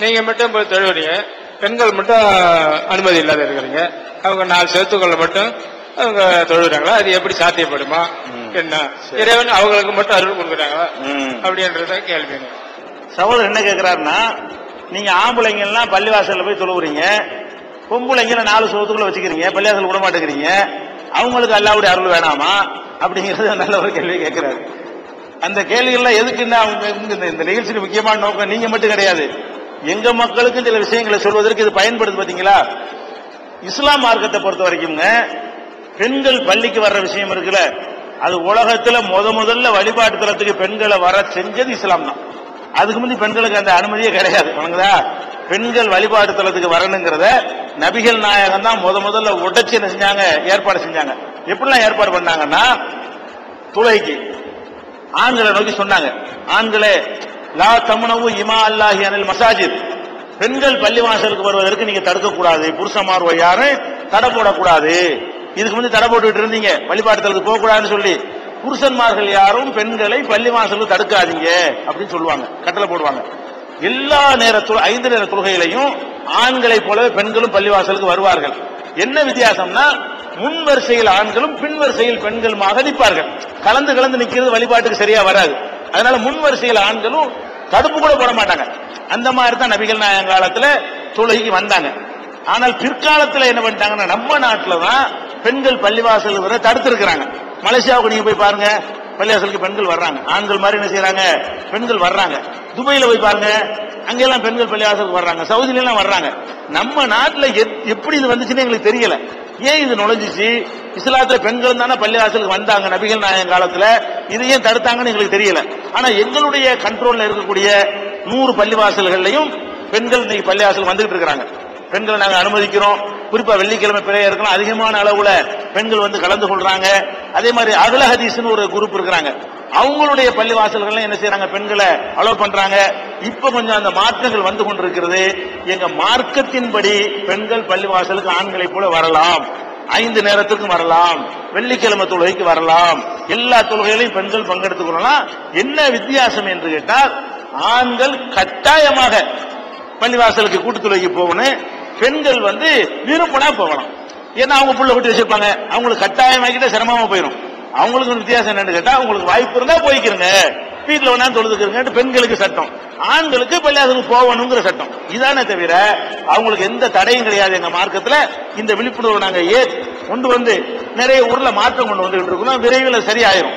நீங்க மட்டும் போய் தொழுவீங்க பெண்கள் மட்டும் அனுமதி இல்லாத இருக்கிறீங்க. அவங்க நாலு செவத்துக்குள்ள மட்டும் அவங்க தொழுகிறாங்களா அது எப்படி சாத்தியப்படுமா? என்ன? இறைவன் அவங்களுக்கு மட்டும் அருள் கொடுக்குறாங்களா. அப்படின்றத கேள்விங்க சகோதரர் என்ன கேட்கிறாருன்னா நீங்க ஆம்பளைங்க எல்லாம் பள்ளிவாசல்ல போய் தொழுவுறீங்க. பொம்பளைங்களை நாலு சுவத்துக்குள்ள வச்சுக்கிறீங்க. பள்ளிவாசல் விட மாட்டேங்கிறீங்க. அவங்களுக்கு அல்லாவுடைய அருள் வேணாமா? அப்படிங்கிறது நல்ல ஒரு கேள்வி கேட்கிறாரு அந்த கேள்விகள்லாம் எதுக்குன்னா அவங்க இந்த- இந்த நிகழ்ச்சியில் முக்கியமான நோக்கம் நீங்க மட்டும் கிடையாது. எங்க மக்களுக்கும் சில விஷயங்களை சொல்வதற்கு இது பயன்படுது பாத்தீங்களா? இஸ்லாம் மார்க்கத்தை பொறுத்த வரைக்கும்ங்க பெண்கள் பள்ளிக்கு வர்ற விஷயம் இருக்குல்ல அது உலகத்துல முத முதல்ல வழிபாட்டு தளத்துக்கு பெண்களை வர செஞ்சது இஸ்லாம் தான். அதுக்கு முந்தி பெண்களுக்கு அந்த அனுமதியே கிடையாது வணங்குதா? பெண்கள் வழிபாட்டு தளத்துக்கு வரணுங்கிறத நபிகள் நாயகம் தான் முத முதல்ல உடைச்சு என்ன செஞ்சாங்க? ஏற்பாடு செஞ்சாங்க. எப்படிலாம் ஏற்பாடு பண்ணாங்கன்னா துளைக்கு. ஆண்களை நோக்கி சொன்னாங்க. ஆண்களே லா தமுனவு இமா அல்லாஹி அனில் மசாஜித். பெண்கள் பள்ளிவாசலுக்கு வருவதற்கு நீங்க தடுக்க கூடாது புருஷமார் யாரும் தடை போடக்கூடாது. இதுக்கு முந்தைய தடை போட்டுக்கிட்டு இருந்தீங்க. வழிபாட்டுதலுக்கு போக கூடாதுன்னு சொல்லி. புருஷன்மார்கள் யாரும் பெண்களை பள்ளிவாசலுக்கு தடுக்காதீங்க அப்படின்னு சொல்லுவாங்க. கட்டளை போடுவாங்க. எல்லா நேரத்தில் ஐந்து நேர தொழுகையிலையும் ஆண்களைப் போலவே பெண்களும் பள்ளிவாசலுக்கு வருவார்கள். என்ன வித்தியாசம்னா முன் வரிசையில் ஆண்களும் பின் வரிசையில் பெண்களுமாக நிற்பார்கள் கலந்து கலந்து நிற்கிறது வழிபாட்டுக்கு சரியா வராது. அதனால முன் வரிசையில் ஆண்களும் தடுப்பு கூட போட மாட்டாங்க. அந்த மாதிரி தான் நபிகள் நாயகம் காலத்துல தொழுகைக்கு வந்தாங்க. ஆனால் பிற்காலத்தில் என்ன பண்ணிட்டாங்கன்னா நம்ம நாட்டில் தான் பெண்கள் பள்ளிவாசல் வர தடுத்திருக்கிறாங்க. மலேசியாவுக்கு நீங்க போய் பாருங்க பள்ளிவாசலுக்கு பெண்கள் வர்றாங்க. ஆண்கள் மாதிரி என்ன செய்யறாங்க பெண்கள் வர்றாங்க. துபாயில போய் பாருங்க. அங்கெல்லாம் பெண்கள் பள்ளிவாசலுக்கு வர்றாங்க. சவுதியில எல்லாம் வர்றாங்க. நம்ம நாட்டுல எப்படி இது வந்துச்சுன்னு எங்களுக்கு தெரியல. ஏன் இது நுழைஞ்சிச்சு? இஸ்லாத்துல பெண்கள் தானே பள்ளிவாசலுக்கு வந்தாங்க நபிகள் நாயகம் காலத்துல. இது ஏன் தடுத்தாங்கன்னு எங்களுக்கு தெரியல. ஆனா எங்களுடைய கண்ட்ரோல்ல இருக்கக்கூடிய நூறு பள்ளிவாசல்கள்லையும் பெண்கள் இன்னைக்கு பள்ளிவாசல் வந்துகிட்டு இருக்கிறாங்க. பெண்களை நாங்கள் அனுமதிக்கிறோம். குறிப்பா வெள்ளிக்கிழமை பிறையா இருக்கலாம் அதிகமான அளவுல பெண்கள் வந்து கலந்து கொள்றாங்க. அதே மாதிரி அகல ஹதீஸ்னு ஒரு குரூப் இருக்கிறாங்க. அவங்களுடைய பள்ளிவாசல்கள் என்ன செய்யறாங்க பெண்களை அலோவ் பண்றாங்க. இப்ப கொஞ்சம் அந்த மாற்றங்கள் வந்து கொண்டிருக்கிறது. எங்க மார்க்கத்தின்படி பெண்கள் பள்ளிவாசலுக்கு ஆண்களை போல வரலாம். ஐந்து நேரத்துக்கும் வரலாம். வெள்ளிக்கிழமை தொழுகைக்கு வரலாம். எல்லா தொழுகைகளையும் பெண்கள் பங்கெடுத்துக் கொள்ளலாம். என்ன வித்தியாசம் என்று கேட்டால் ஆண்கள் கட்டாயமாக பள்ளிவாசலுக்கு கூட்டுத்துறைக்கு போகணும். பெண்கள் வந்து விருப்பனா போகலாம். ஏன்னா அவங்க புள்ள விட்டு வச்சிருப்பாங்க. அவங்களுக்கு கட்டாயமாக்கிட்ட சிரமமா போயிடும் அவங்களுக்கு வித்தியாசம் என்னன்னு கேட்டா அவங்களுக்கு வாய்ப்பு இருந்தா போய்க்கிறங்க வீட்டுல வேணா தொழுதுக்கிறங்க பெண்களுக்கு சட்டம். ஆண்களுக்கு பள்ளியாசனுக்கு போகணுங்கிற சட்டம். இதானே தவிர அவங்களுக்கு எந்த தடையும் கிடையாது எங்க மார்க்கத்தில். இந்த விழிப்புணர்வு நாங்கள் ஏ கொண்டு வந்து நிறைய ஊர்ல மாற்றம் கொண்டு வந்துகிட்டு இருக்கோம் விரைவில் சரியாயிரும்.